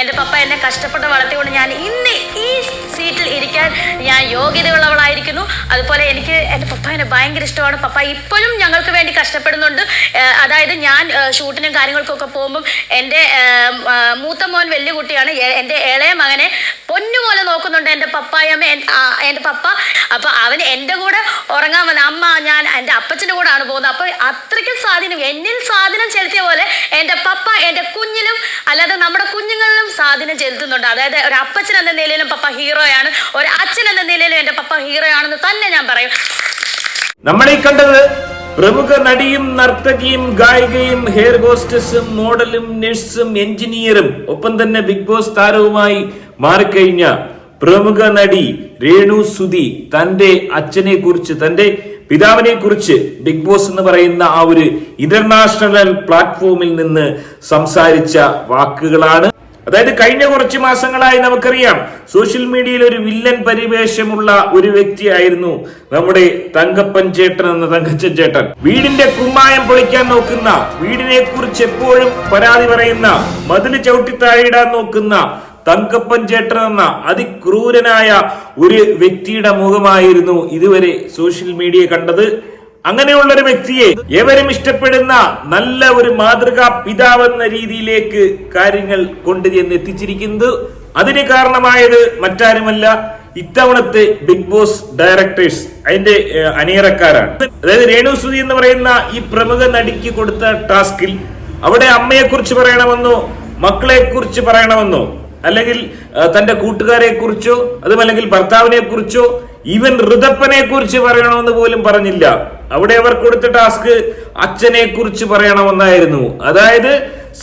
എന്റെ പപ്പ എന്നെ കഷ്ടപ്പെട്ട് വളർത്തിക്കൊണ്ട് ഞാൻ ഇന്ന് ഈ സീറ്റിൽ ഇരിക്കാൻ ഞാൻ യോഗ്യതയുള്ളവളായിരിക്കുന്നു. അതുപോലെ എനിക്ക് എന്റെ പപ്പാനെ ഭയങ്കര ഇഷ്ടമാണ്. പപ്പ ഇപ്പോഴും ഞങ്ങൾക്ക് വേണ്ടി കഷ്ടപ്പെടുന്നുണ്ട്. അതായത് ഞാൻ ഷൂട്ടിനും കാര്യങ്ങൾക്കൊക്കെ പോകുമ്പം എന്റെ മൂത്ത മോൻ വലിയ കുട്ടിയാണ്. എന്റെ ഇളയ മകനെ പൊന്നുപോലെ നോക്കുന്നുണ്ട് എന്റെ പപ്പായമ്മ എൻ- എന്റെ പപ്പ. അപ്പൊ അവൻ എന്റെ കൂടെ ഉറങ്ങാൻ വന്ന അമ്മ ഞാൻ എന്റെ അപ്പച്ചന്റെ കൂടെ ആണ് പോകുന്നത്. അപ്പൊ അത്രയ്ക്കും സ്വാധീനം എന്നിൽ സ്വാധീനം ചെലുത്തിയ പോലെ എന്റെ പപ്പ എന്റെ കുഞ്ഞിലും അല്ലാതെ നമ്മുടെ കുഞ്ഞുങ്ങളിലും സ്വാധീനം ചെലുത്തുന്നുണ്ട്. അതായത് ഒരു അപ്പച്ചൻ എന്ന നിലയിലും പപ്പ ഹീറോയാണ്. ഒരു അച്ഛൻ എന്ന നിലയിലും എന്റെ പപ്പ ഹീറോ ആണെന്ന് തന്നെ ഞാൻ പറയും. നമ്മളീ കണ്ടത് പ്രമുഖ നടിയും നർത്തകിയും ഗായികയും ഹെയർ ഹോസ്റ്റസും മോഡലും നഴ്സും എഞ്ചിനീയറും ഒപ്പം തന്നെ ബിഗ് ബോസ് താരവുമായി മാറിക്കഴിഞ്ഞ പ്രമുഖ നടി രേണു സുധി തന്റെ അച്ഛനെ കുറിച്ച് തന്റെ പിതാവിനെ കുറിച്ച് ബിഗ് ബോസ് എന്ന് പറയുന്ന ആ ഒരു ഇന്റർനാഷണൽ പ്ലാറ്റ്ഫോമിൽ നിന്ന് സംസാരിച്ച വാക്കുകളാണ്. അതായത് കഴിഞ്ഞ കുറച്ച് മാസങ്ങളായി നമുക്കറിയാം സോഷ്യൽ മീഡിയയിൽ ഒരു വില്ലൻ പരിവേഷമുള്ള ഒരു വ്യക്തിയായിരുന്നു നമ്മുടെ തങ്കപ്പൻ ചേട്ടൻ എന്ന തങ്കച്ചൻ ചേട്ടൻ. വീടിന്റെ കുമ്മായം പൊളിക്കാൻ നോക്കുന്ന വീടിനെ കുറിച്ച് എപ്പോഴും പരാതി പറയുന്ന മതിൽ ചവിട്ടി താഴെയിടാൻ നോക്കുന്ന തങ്കപ്പൻ ചേട്ടൻ എന്ന അതിക്രൂരനായ ഒരു വ്യക്തിയുടെ മുഖമായിരുന്നു ഇതുവരെ സോഷ്യൽ മീഡിയ കണ്ടത്. അങ്ങനെയുള്ള ഒരു വ്യക്തിയെ എവരും ഇഷ്ടപ്പെടുന്ന നല്ല ഒരു മാതൃകാ പിതാവെന്ന രീതിയിലേക്ക് കാര്യങ്ങൾ കൊണ്ടുചെന്ന് എത്തിച്ചിരിക്കുന്നത് അതിന് കാരണമായത് മറ്റാരുമല്ല ഇത്തവണത്തെ ബിഗ് ബോസ് ഡയറക്ടേഴ്സ് അതിന്റെ അനിയറക്കാരാണ് അതായത് രേണു സുധി എന്ന് പറയുന്ന ഈ പ്രമുഖ നടിക്ക് കൊടുത്ത ടാസ്കിൽ അവിടെ അമ്മയെ കുറിച്ച് പറയണമെന്നോ മക്കളെ കുറിച്ച് പറയണമെന്നോ അല്ലെങ്കിൽ തന്റെ കൂട്ടുകാരെ കുറിച്ചോ അതുമല്ലെങ്കിൽ ഭർത്താവിനെ കുറിച്ചോ ഈവൻ ഋതപ്പനെ കുറിച്ച് പറയണമെന്ന് പോലും പറഞ്ഞില്ല. അവിടെ അവർ കൊടുത്ത ടാസ്ക് അച്ഛനെ കുറിച്ച് പറയണമെന്നായിരുന്നു. അതായത്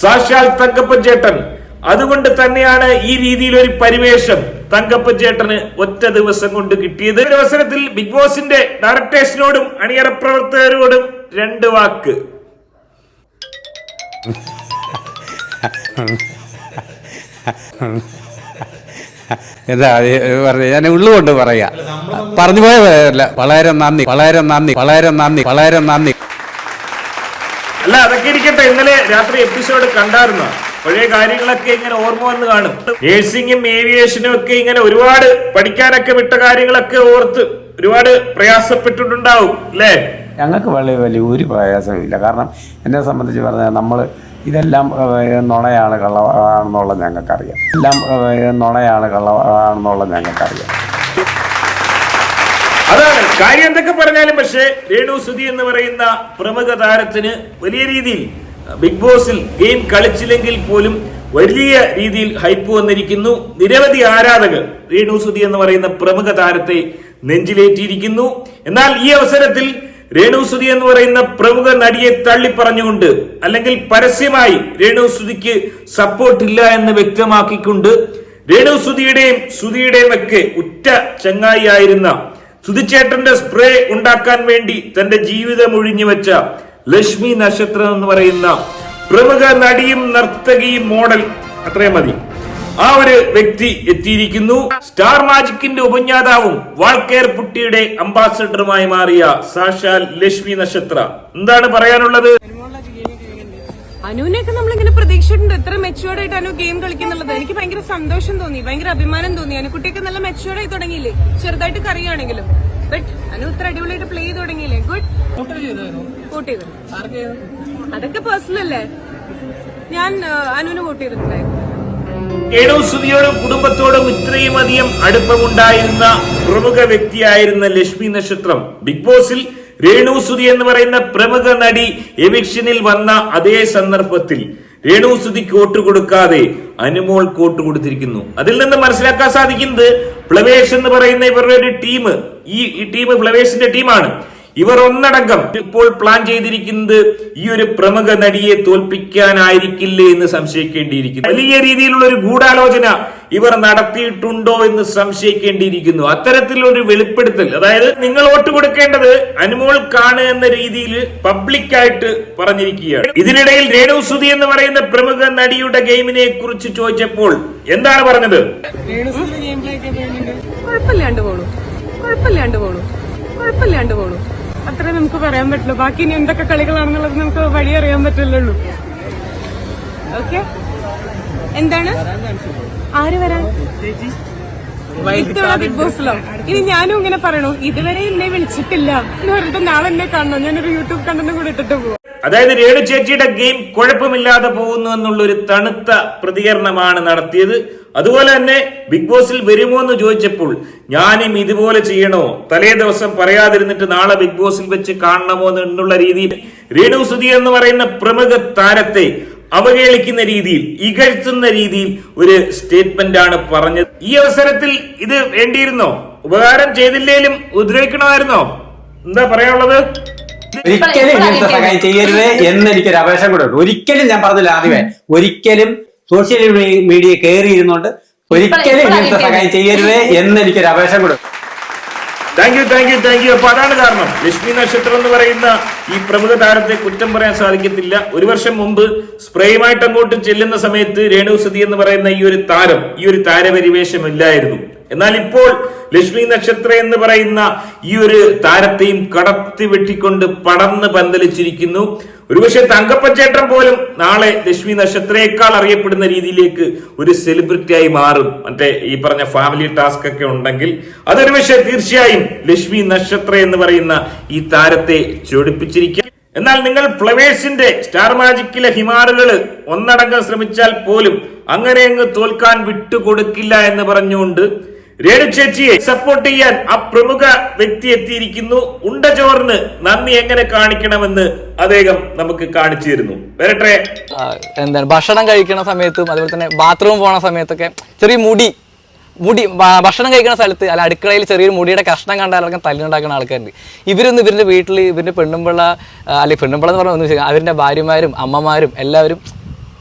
സാക്ഷാൽ തങ്കപ്പൻ ചേട്ടൻ. അതുകൊണ്ട് തന്നെയാണ് ഈ രീതിയിൽ ഒരു പരിവേഷം തങ്കപ്പൻ ചേട്ടന് ഒറ്റ ദിവസം കൊണ്ട് കിട്ടിയത്. ഒരു അവസരത്തിൽ ബിഗ് ബോസിന്റെ ഡയറക്ടേഴ്സിനോടും അണിയറ പ്രവർത്തകരോടും രണ്ട് വാക്ക്. എന്താ പറഞ്ഞു ഞാൻ ഉള്ളുകൊണ്ട് പറയാ. പറഞ്ഞു പോയതല്ല വളരെ നന്ദി വളരെ നന്ദി വളരെ നന്ദി വളരെ നന്ദി. അല്ല അതൊക്കെ ഇരിക്കട്ടെ ഇന്നലെ രാത്രി എപ്പിസോഡ് കണ്ടായിരുന്നു? പഴയ കാര്യങ്ങളൊക്കെ ഇങ്ങനെ ഓർമ്മ വന്ന് കാണും. നേഴ്സിംഗും ഏവിയേഷനും ഒക്കെ ഇങ്ങനെ ഒരുപാട് പഠിക്കാനൊക്കെ വിട്ട കാര്യങ്ങളൊക്കെ ഓർത്ത് ഒരുപാട് പ്രയാസപ്പെട്ടിട്ടുണ്ടാവും അല്ലേ? ഞങ്ങൾക്ക് വളരെ വലിയ ഒരു പ്രയാസമില്ല കാരണം എന്നെ സംബന്ധിച്ച് പറഞ്ഞാൽ നമ്മൾ ഇതെല്ലാം നുണയാണ് കള്ളമാണെന്നുള്ളത് ഞങ്ങൾക്കറിയാം. എല്ലാം നുണയാണ് കള്ളമാണെന്നുള്ളത് ഞങ്ങൾക്കറിയാം. അതാണ് കാര്യം എന്തൊക്കെ പറഞ്ഞാലും പക്ഷേ രേണു സുധി എന്ന് പറയുന്ന പ്രമുഖ താരത്തിന് വലിയ രീതിയിൽ ബിഗ് ബോസിൽ ഗെയിം കളിച്ചില്ലെങ്കിൽ പോലും വലിയ രീതിയിൽ ഹൈപ്പ് വന്നിരിക്കുന്നു. നിരവധി ആരാധകർ രേണു സുധി എന്ന് പറയുന്ന പ്രമുഖ താരത്തെ നെഞ്ചിലേറ്റിയിരിക്കുന്നു. എന്നാൽ ഈ അവസരത്തിൽ രേണു സുധി എന്ന് പറയുന്ന പ്രമുഖ നടിയെ തള്ളിപ്പറഞ്ഞുകൊണ്ട് അല്ലെങ്കിൽ പരസ്യമായി രേണു സുധിക്ക് സപ്പോർട്ട് ഇല്ല എന്ന് വ്യക്തമാക്കിക്കൊണ്ട് രേണു സുധിയുടെയും സുധിയുടെയും ഒക്കെ ഉറ്റ ചങ്ങായിയായിരുന്ന സുധിച്ചേട്ടന്റെ സ്പ്രേ ഉണ്ടാക്കാൻ വേണ്ടി തന്റെ ജീവിതം ഒഴിഞ്ഞു വെച്ച ലക്ഷ്മി നക്ഷത്രം എന്ന് പറയുന്ന പ്രമുഖ നടിയും നർത്തകിയും മോഡൽ അത്രയും മതി. ആ ഒരു വ്യക്തി എത്തിയിരിക്കുന്നു. സ്റ്റാർ മാജിക്കിന്റെ ഉപജ്ഞാതാവും വാൾക്കേർ പുട്ടിയുടെ അംബാസഡറുമായി മാറിയ സാക്ഷാൽ ലക്ഷ്മി നക്ഷത്ര. എന്താണ് പറയാനുള്ളത്? അനുവിനെയൊക്കെ നമ്മളിങ്ങനെ പ്രതീക്ഷിച്ചിട്ടുണ്ട്. എത്ര മെച്ചുവേർഡ് ആയിട്ട് അനു ഗെയിം കളിക്കുന്നുള്ളത് എനിക്ക് ഭയങ്കര സന്തോഷം തോന്നി. ഭയങ്കര അഭിമാനം തോന്നി. അനുക്കുട്ടിയൊക്കെ നല്ല മെച്ചുവേർഡ് ആയി തുടങ്ങിയില്ലേ? ചെറുതായിട്ട് കറിയാണെങ്കിലും ബട്ട് അനു ഇത്ര അടിപൊളിയായിട്ട് പ്ലേ ചെയ്ത് തുടങ്ങിയില്ലേ? ഗുഡ് വോട്ട് ചെയ്തു? അതൊക്കെ പേഴ്സണൽ അല്ലേ? ഞാൻ അനുവിന് വോട്ട് ചെയ്തിട്ടുണ്ടായിരുന്നു. രേണു സുധിയോടും കുടുംബത്തോടും ഇത്രയും അധികം അടുപ്പമുണ്ടായിരുന്ന പ്രമുഖ വ്യക്തിയായിരുന്ന ലക്ഷ്മി നക്ഷത്രം. ബിഗ് ബോസിൽ രേണു സുധി എന്ന് പറയുന്ന പ്രമുഖ നടി എവിക്ഷനിൽ വന്ന അതേ സന്ദർഭത്തിൽ രേണു സുധിക്ക് വോട്ട് കൊടുക്കാതെ അനുമോൾ കോട്ട് കൊടുത്തിരിക്കുന്നു. അതിൽ നിന്ന് മനസ്സിലാക്കാൻ സാധിക്കുന്നത് പ്ലവേഷ് എന്ന് പറയുന്ന ഇവരുടെ ഒരു ടീം. ഈ ടീം പ്ലവേഷിന്റെ ടീമാണ്. ഇവർ ഒന്നടങ്കം ഇപ്പോൾ പ്ലാൻ ചെയ്തിരിക്കുന്നത് ഈ ഒരു പ്രമുഖ നടിയെ തോൽപ്പിക്കാനായിരിക്കില്ലേ എന്ന് സംശയിക്കേണ്ടിയിരിക്കുന്നു. വലിയ രീതിയിലുള്ള ഒരു ഗൂഢാലോചന ഇവർ നടത്തിയിട്ടുണ്ടോ എന്ന് സംശയിക്കേണ്ടിയിരിക്കുന്നു. അത്തരത്തിലൊരു വെളിപ്പെടുത്തൽ അതായത് നിങ്ങൾ വോട്ട് കൊടുക്കേണ്ടത് അനുമോൾക്കാണ് എന്ന രീതിയിൽ പബ്ലിക്കായിട്ട് പറഞ്ഞിരിക്കുകയാണ്. ഇതിനിടയിൽ രേണു സുധി എന്ന് പറയുന്ന പ്രമുഖ നടിയുടെ ഗെയിമിനെ കുറിച്ച് ചോദിച്ചപ്പോൾ എന്താണ് പറഞ്ഞത്? കുഴപ്പമില്ലാണ്ട് പോണു. കുഴപ്പമില്ലാണ്ട് പോണു. കുഴപ്പമില്ലാണ്ട് പോണു. അത്രേ നമുക്ക് പറയാൻ പറ്റില്ല ബാക്കി ഇനി എന്തൊക്കെ കളികളാണെന്നുള്ളത് നമുക്ക് വഴി അറിയാൻ പറ്റില്ലുള്ളൂ ഓക്കെ എന്താണ്? ആര് വരാൻ? ഇത്തവണ ബിഗ് ബോസിലോ ഇനി ഞാനും ഇങ്ങനെ പറയണു. ഇതുവരെ എന്നെ വിളിച്ചിട്ടില്ല. എന്ന് പറഞ്ഞിട്ട് നാളെ എന്നെ കാണണം. ഞാനൊരു യൂട്യൂബ് കണ്ടെന്നും കൂടെ ഇട്ടിട്ട് പോവാം. അതായത് രേണു ചേച്ചിയുടെ ഗെയിം കുഴപ്പമില്ലാതെ പോകുന്നു എന്നുള്ള ഒരു തണുത്ത പ്രതികരണമാണ് നടത്തിയത്. അതുപോലെ തന്നെ ബിഗ് ബോസിൽ വരുമോ എന്ന് ചോദിച്ചപ്പോൾ ഞാനും ഇതുപോലെ ചെയ്യണോ? തലേ ദിവസം പറയാതിരുന്നിട്ട് നാളെ ബിഗ് ബോസിൽ വെച്ച് കാണണമോ എന്നുള്ള രീതിയിൽ രേണു സുധി എന്ന് പറയുന്ന പ്രമുഖ താരത്തെ അവഹേളിക്കുന്ന രീതിയിൽ ഇകഴ്ത്തുന്ന രീതിയിൽ ഒരു സ്റ്റേറ്റ്മെന്റ് ആണ് പറഞ്ഞത്. ഈ അവസരത്തിൽ ഇത് വേണ്ടിയിരുന്നോ? ഉപകാരം ചെയ്തില്ലേലും ഉദ്രവിക്കണമായിരുന്നോ? എന്താ പറയാനുള്ളത്? ഒരിക്കലും ഇങ്ങനത്തെ സഹായം ചെയ്യരുത് എന്ന് എനിക്കൊരു അപേക്ഷ കൂടെ ഉണ്ട് ഒരിക്കലും ഞാൻ പറഞ്ഞില്ല ആദ്യമേ ഒരിക്കലും സോഷ്യൽ മീഡിയ കയറി ഇരുന്നുകൊണ്ട് ഒരിക്കലും ഇങ്ങനത്തെ സഹായം ചെയ്യരുത് എന്ന് എനിക്കൊരു അപേക്ഷ കൂടെ thank you thank you thank you അപ്പൊ അതാണ് കാരണം. ലക്ഷ്മി നക്ഷത്രം എന്ന് പറയുന്ന ഈ പ്രമുഖ താരത്തെ കുറ്റം പറയാൻ സാധിക്കത്തില്ല. ഒരു വർഷം മുമ്പ് സ്പ്രേയുമായിട്ട് അങ്ങോട്ട് ചെല്ലുന്ന സമയത്ത് രേണു സതി എന്ന് പറയുന്ന ഈ ഒരു താരം ഈ ഒരു താരപരിവേഷം ഇല്ലായിരുന്നു. എന്നാൽ ഇപ്പോൾ ലക്ഷ്മി നക്ഷത്ര എന്ന് പറയുന്ന ഈ ഒരു താരത്തെയും കടത്തി വെട്ടിക്കൊണ്ട് പടർന്ന് പന്തലിച്ചിരിക്കുന്നു. ഒരുപക്ഷെ തങ്കപ്പച്ചേട്ടൻ പോലും നാളെ ലക്ഷ്മി നക്ഷത്രയേക്കാൾ അറിയപ്പെടുന്ന രീതിയിലേക്ക് ഒരു സെലിബ്രിറ്റി ആയി മാറും. മറ്റേ ഈ പറഞ്ഞ ഫാമിലി ടാസ്ക് ഒക്കെ ഉണ്ടെങ്കിൽ അതൊരു പക്ഷേ തീർച്ചയായും ലക്ഷ്മി നക്ഷത്ര എന്ന് പറയുന്ന ഈ താരത്തെ ചൊടിപ്പിച്ചിരിക്കും. എന്നാൽ നിങ്ങൾ ഫ്ലവേഴ്സിന്റെ സ്റ്റാർ മാജിക്കിലെ ഹിമാറുകൾ ഒന്നടങ്കം ശ്രമിച്ചാൽ പോലും അങ്ങനെ അങ്ങ് തോൽക്കാൻ വിട്ടുകൊടുക്കില്ല എന്ന് പറഞ്ഞുകൊണ്ട് രേണു ചേച്ചിയെ സപ്പോർട്ട് ചെയ്യാൻ ആ പ്രമുഖ വ്യക്തി എത്തിയിരിക്കുന്നു. ഉണ്ട ചോറിന് നന്ദി എങ്ങനെ കാണിക്കണമെന്ന് അദ്ദേഹം നമുക്ക് കാണിച്ചു തരുന്നു. വരട്ടെ. എന്താണ് ഭക്ഷണം കഴിക്കുന്ന സമയത്തും അതുപോലെ തന്നെ ബാത്റൂം പോണ സമയത്തൊക്കെ ചെറിയ മുടി മുടി ഭക്ഷണം കഴിക്കുന്ന സ്ഥലത്ത് അല്ല അടുക്കളയിൽ ചെറിയൊരു മുടിയുടെ കഷ്ണം കണ്ടാലൊക്കെ തല്ലുണ്ടാക്കുന്ന ആൾക്കാരുണ്ട്. ഇവരൊന്നും ഇവരുടെ വീട്ടിൽ ഇവരുടെ പെണ്ണുമ്പിള്ള അല്ലെങ്കിൽ പെണ്ണുമ്പിള്ള എന്ന് പറഞ്ഞാൽ ഒന്നും അവരുടെ ഭാര്യമാരും അമ്മമാരും എല്ലാവരും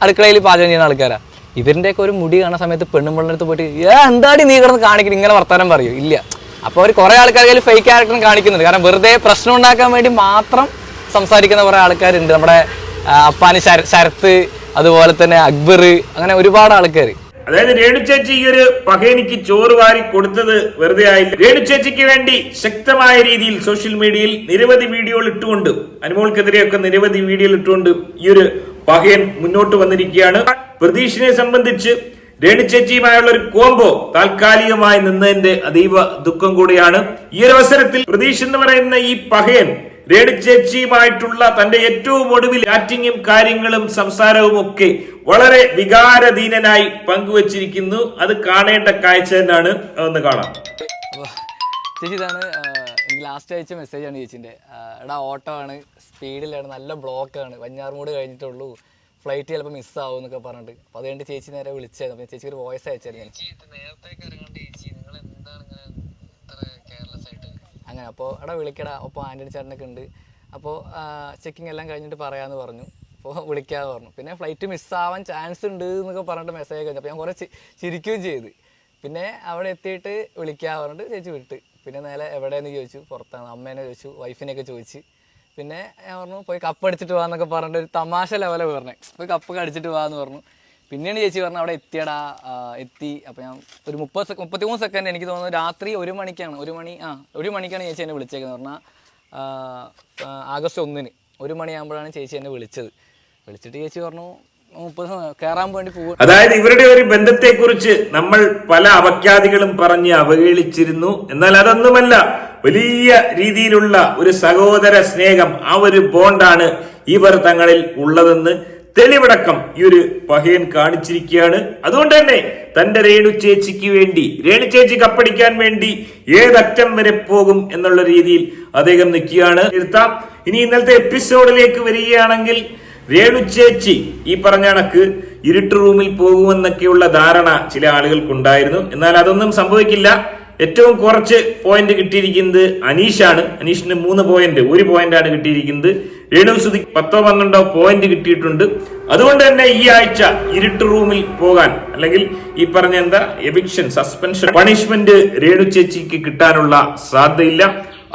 അടുക്കളയിൽ പാചകം ചെയ്യുന്ന ആൾക്കാരാ. ഇവരുടെയൊക്കെ ഒരു മുടി കാണുന്ന സമയത്ത് പെണ്ണുമ്പിള്ള അടുത്ത് പോയിട്ട് ഏ എന്താടി നീ കിടന്ന് കാണിക്കണം? ഇങ്ങനെ വർത്താനം പറയൂ. ഇല്ല. അപ്പോൾ അവർ കുറേ ആൾക്കാർ കയ്യിൽ ഫേക്ക് ക്യാരക്ടറും കാണിക്കുന്നുണ്ട്. കാരണം വെറുതെ പ്രശ്നം ഉണ്ടാക്കാൻ വേണ്ടി മാത്രം സംസാരിക്കുന്ന കുറേ ആൾക്കാരുണ്ട്. നമ്മുടെ അപ്പാനി ശര- ശരത്ത് അതുപോലെ തന്നെ അക്ബർ അങ്ങനെ ഒരുപാട് ആൾക്കാർ അതായത് രേണു ചേച്ചി ഈ ഒരു പകേനിക്ക് ചോറ് വാരി കൊടുത്തത് വെറുതെ ആയില്ല. രേണു ചേച്ചിക്ക് വേണ്ടി ശക്തമായ രീതിയിൽ സോഷ്യൽ മീഡിയയിൽ നിരവധി വീഡിയോകൾ ഇട്ടുകൊണ്ട് അനുമോൾക്കെതിരെയൊക്കെ നിരവധി വീഡിയോകൾ ഇട്ടുകൊണ്ട് ഈ ഒരു പകയൻ മുന്നോട്ട് വന്നിരിക്കുകയാണ്. പ്രതീഷിനെ സംബന്ധിച്ച് രേണു ചേച്ചിയുമായുള്ള ഒരു കോംബോ താൽക്കാലികമായി നിന്നതിന്റെ അതീവ ദുഃഖം കൂടിയാണ്. ഈ ഒരു അവസരത്തിൽ പ്രതീഷ് എന്ന് പറയുന്ന ഈ പഹയൻ രേണു ചേച്ചിയുമായിട്ടുള്ള തന്റെ ഏറ്റവും ഒടുവിൽ ചാറ്റിങ്ങും കാര്യങ്ങളും സംസാരവും ഒക്കെ വളരെ വികാരധീനനായി പങ്കുവച്ചിരിക്കുന്നു. അത് കാണേണ്ട കാഴ്ച തന്നെയാണ്. അതൊന്ന് കാണാം. ചേച്ചി ഇതാണ് എനിക്ക് ലാസ്റ്റ് അയച്ച മെസ്സേജാണ് ചേച്ചിന്റെ എടാ ഓട്ടോ ആണ് സ്പീഡിലാണ് നല്ല ബ്ലോക്കാണ് വഞ്ഞാറുമൂട് കഴിഞ്ഞിട്ടുള്ളൂ ഫ്ലൈറ്റ് ചിലപ്പോൾ മിസ്സാവും എന്നൊക്കെ പറഞ്ഞിട്ട്. അപ്പോൾ അതുകൊണ്ട് ചേച്ചി നേരെ വിളിച്ചായിരുന്നു അപ്പോൾ ചേച്ചി ഒരു വോയിസ് അയച്ചായിരുന്നു അങ്ങനെ. അപ്പോൾ എടാ വിളിക്കടാ. അപ്പോൾ ആന്റണി ചേട്ടനൊക്കെ ഉണ്ട്. അപ്പോൾ ചെക്കിങ് എല്ലാം കഴിഞ്ഞിട്ട് പറയാമെന്ന് പറഞ്ഞു. അപ്പോൾ വിളിക്കാമെന്ന് പറഞ്ഞു. പിന്നെ ഫ്ലൈറ്റ് മിസ്സാവാൻ ചാൻസ് ഉണ്ട് എന്നൊക്കെ പറഞ്ഞിട്ട് മെസ്സേജ് കഴിഞ്ഞു അപ്പോൾ ഞാൻ കുറേ ചിരിക്കുകയും ചെയ്ത്. പിന്നെ അവിടെ എത്തിയിട്ട് വിളിക്കാൻ പറഞ്ഞിട്ട് ചേച്ചി വിട്ട്. പിന്നെ നേരെ എവിടെയെന്ന് ചോദിച്ചു? പുറത്താണ് അമ്മേനെ ചോദിച്ചു. വൈഫിനെയൊക്കെ ചോദിച്ച്. പിന്നെ ഞാൻ പറഞ്ഞു പോയി കപ്പ് അടിച്ചിട്ട് പോകാന്നൊക്കെ പറഞ്ഞിട്ട് ഒരു തമാശ ലെവലെ പറഞ്ഞേ. പോയി കപ്പ് അടിച്ചിട്ട് പോകാന്ന് പറഞ്ഞു. പിന്നെയാണ് ചേച്ചി പറഞ്ഞു അവിടെ എത്തിയടാ എത്തി. അപ്പം ഞാൻ ഒരു മുപ്പത് സെക്ക മുപ്പത്തിമൂന്ന് സെക്കൻഡ് എനിക്ക് തോന്നുന്നു രാത്രി ഒരു മണിക്കാണ്. ഒരു മണി ആ ഒരു മണിക്കാണ് ചേച്ചി എന്നെ വിളിച്ചേക്കെന്ന് പറഞ്ഞാൽ ആഗസ്റ്റ് ഒന്നിന് ഒരു മണിയാകുമ്പോഴാണ് ചേച്ചി എന്നെ വിളിച്ചത്. വിളിച്ചിട്ട് ചേച്ചി പറഞ്ഞു കയറാൻ വേണ്ടി പോകും അതായത് ഇവരുടെ ഒരു ബന്ധത്തെക്കുറിച്ച് നമ്മൾ പല അപഖ്യാതികളും പറഞ്ഞ് അവഹേളിച്ചിരുന്നു. എന്നാൽ അതൊന്നുമല്ല. വലിയ രീതിയിലുള്ള ഒരു സഹോദര സ്നേഹം ആ ഒരു ബോണ്ടാണ് ഇവർ തങ്ങളിൽ ഉള്ളതെന്ന് തെളിവടക്കം ഈ ഒരു പഹയൻ കാണിച്ചിരിക്കുകയാണ്. അതുകൊണ്ട് തന്നെ തന്റെ രേണു ചേച്ചിക്ക് വേണ്ടി രേണു ചേച്ചി കപ്പടിക്കാൻ വേണ്ടി ഏതറ്റം വരെ പോകും എന്നുള്ള രീതിയിൽ അദ്ദേഹം നിൽക്കുകയാണ്. ഇരുത്താം ഇനി ഇന്നലത്തെ എപ്പിസോഡിലേക്ക് വരികയാണെങ്കിൽ രേണു ചേച്ചി ഈ പറഞ്ഞ കണക്ക് ഇരുട്ട് റൂമിൽ പോകുമെന്നൊക്കെയുള്ള ധാരണ ചില ആളുകൾക്കുണ്ടായിരുന്നു. എന്നാൽ അതൊന്നും സംഭവിക്കില്ല. ഏറ്റവും കുറച്ച് പോയിന്റ് കിട്ടിയിരിക്കുന്നത് അനീഷാണ്. അനീഷിന് മൂന്ന് പോയിന്റ് ഒരു പോയിന്റ് ആണ് കിട്ടിയിരിക്കുന്നത്. രേണു സുധി പത്തോ പന്ത്രണ്ടോ പോയിന്റ് കിട്ടിയിട്ടുണ്ട്. അതുകൊണ്ട് തന്നെ ഈ ആഴ്ച ഇരുട്ട് റൂമിൽ പോകാൻ അല്ലെങ്കിൽ ഈ പറഞ്ഞ എന്താ എവിക്ഷൻ സസ്പെൻഷൻ പണിഷ്മെന്റ് രേണു ചേച്ചിക്ക് കിട്ടാനുള്ള സാധ്യതയില്ല.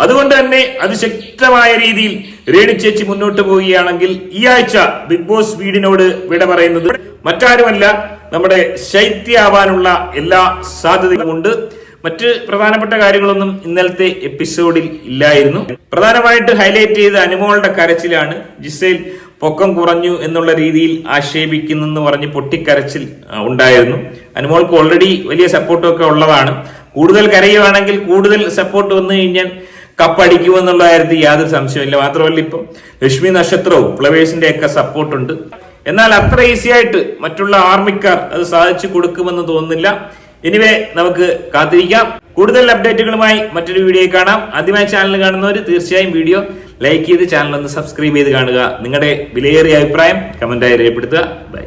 അതുകൊണ്ട് തന്നെ അതിശക്തമായ രീതിയിൽ രേണു ചേച്ചി മുന്നോട്ട് പോവുകയാണെങ്കിൽ ഈ ആഴ്ച ബിഗ് ബോസ് വീടിനോട് വിട പറയുന്നത് മറ്റാരുമല്ല നമ്മുടെ ശൈത്യാവാനുള്ള എല്ലാ സാധ്യതകളുമുണ്ട് മറ്റ് പ്രധാനപ്പെട്ട കാര്യങ്ങളൊന്നും ഇന്നലത്തെ എപ്പിസോഡിൽ ഇല്ലായിരുന്നു. പ്രധാനമായിട്ട് ഹൈലൈറ്റ് ചെയ്ത അനുമോളുടെ കരച്ചിലാണ് ജിസേൽ പൊക്കം കുറഞ്ഞു എന്നുള്ള രീതിയിൽ ആക്ഷേപിക്കുന്നെന്ന് പറഞ്ഞ് പൊട്ടിക്കരച്ചിൽ ഉണ്ടായിരുന്നു. അനുമോൾക്ക് ഓൾറെഡി വലിയ സപ്പോർട്ടൊക്കെ ഉള്ളതാണ്. കൂടുതൽ കരയുവാണെങ്കിൽ കൂടുതൽ സപ്പോർട്ട് വന്നു കഴിഞ്ഞാൽ കപ്പടിക്കുമെന്നുള്ള കാര്യത്തിൽ യാതൊരു സംശയമില്ല മാത്രമല്ല ഇപ്പം ലക്ഷ്മി നക്ഷത്രവും പ്ലവേഴ്സിന്റെ ഒക്കെ സപ്പോർട്ടുണ്ട് എന്നാൽ അത്ര ഈസിയായിട്ട് മറ്റുള്ള ആർമിക്കാർ അത് സാധിച്ചു കൊടുക്കുമെന്ന് തോന്നുന്നില്ല. എനിവേ നമുക്ക് കാത്തിരിക്കാം. കൂടുതൽ അപ്ഡേറ്റുകളുമായി മറ്റൊരു വീഡിയോ കാണാം. ആദ്യമായി ചാനൽ കാണുന്നവർ തീർച്ചയായും വീഡിയോ ലൈക്ക് ചെയ്ത് ചാനൽ ഒന്ന് സബ്സ്ക്രൈബ് ചെയ്ത് കാണുക. നിങ്ങളുടെ വിലയേറിയ അഭിപ്രായം കമന്റായി രേഖപ്പെടുത്തുക. ബൈ